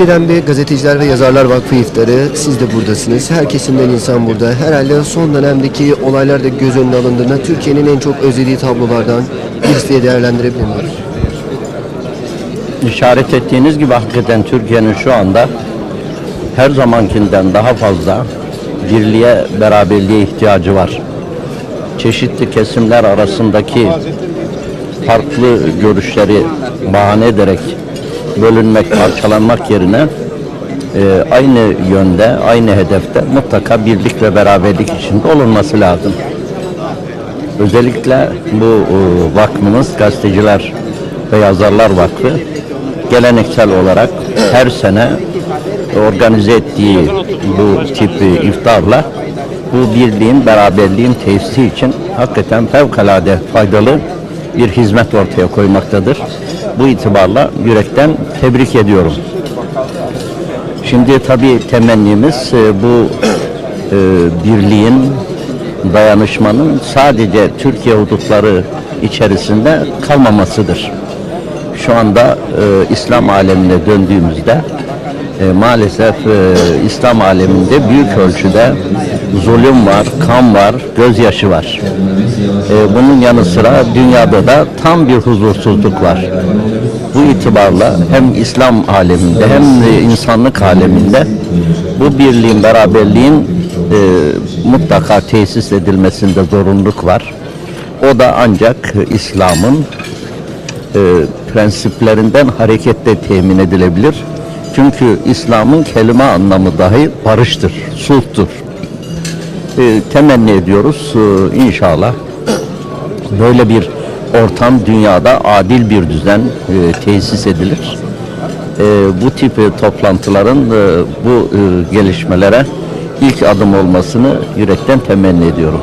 Bir Gazeteciler ve Yazarlar Vakfı iftarı. Siz de buradasınız. Her kesimden insan burada. Herhalde son dönemdeki olaylar da göz önüne alındığında Türkiye'nin en çok özlediği tablolardan birisi diye değerlendirebilir miyiz? İşaret ettiğiniz gibi hakikaten Türkiye'nin şu anda her zamankinden daha fazla birliğe, beraberliğe ihtiyacı var. Çeşitli kesimler arasındaki farklı görüşleri bahane ederek bölünmek, parçalanmak yerine e, aynı yönde, aynı hedefte mutlaka birlik ve beraberlik içinde olunması lazım. Özellikle bu e, vakfımız Gazeteciler ve Yazarlar Vakfı geleneksel olarak her sene organize ettiği bu tip e, iftarla bu birliğin, beraberliğin tesisi için hakikaten fevkalade faydalı bir hizmet ortaya koymaktadır. Bu itibarla yürekten tebrik ediyorum. Şimdi tabii temennimiz e, bu e, birliğin, dayanışmanın sadece Türkiye hudutları içerisinde kalmamasıdır. Şu anda e, İslam alemine döndüğümüzde e, maalesef e, İslam aleminde büyük ölçüde zulüm var, kan var, gözyaşı var. E, bunun yanı sıra dünyada da tam bir huzursuzluk var. Bu itibarla hem İslam aleminde hem insanlık aleminde bu birliğin, beraberliğin e, mutlaka tesis edilmesinde zorunluluk var. O da ancak İslam'ın e, prensiplerinden hareketle temin edilebilir. Çünkü İslam'ın kelime anlamı dahi barıştır, sulhtur. E, temenni ediyoruz e, inşallah böyle bir ortam dünyada adil bir düzen e, tesis edilir. E, bu tip e, toplantıların e, bu e, gelişmelere ilk adım olmasını yürekten temenni ediyorum.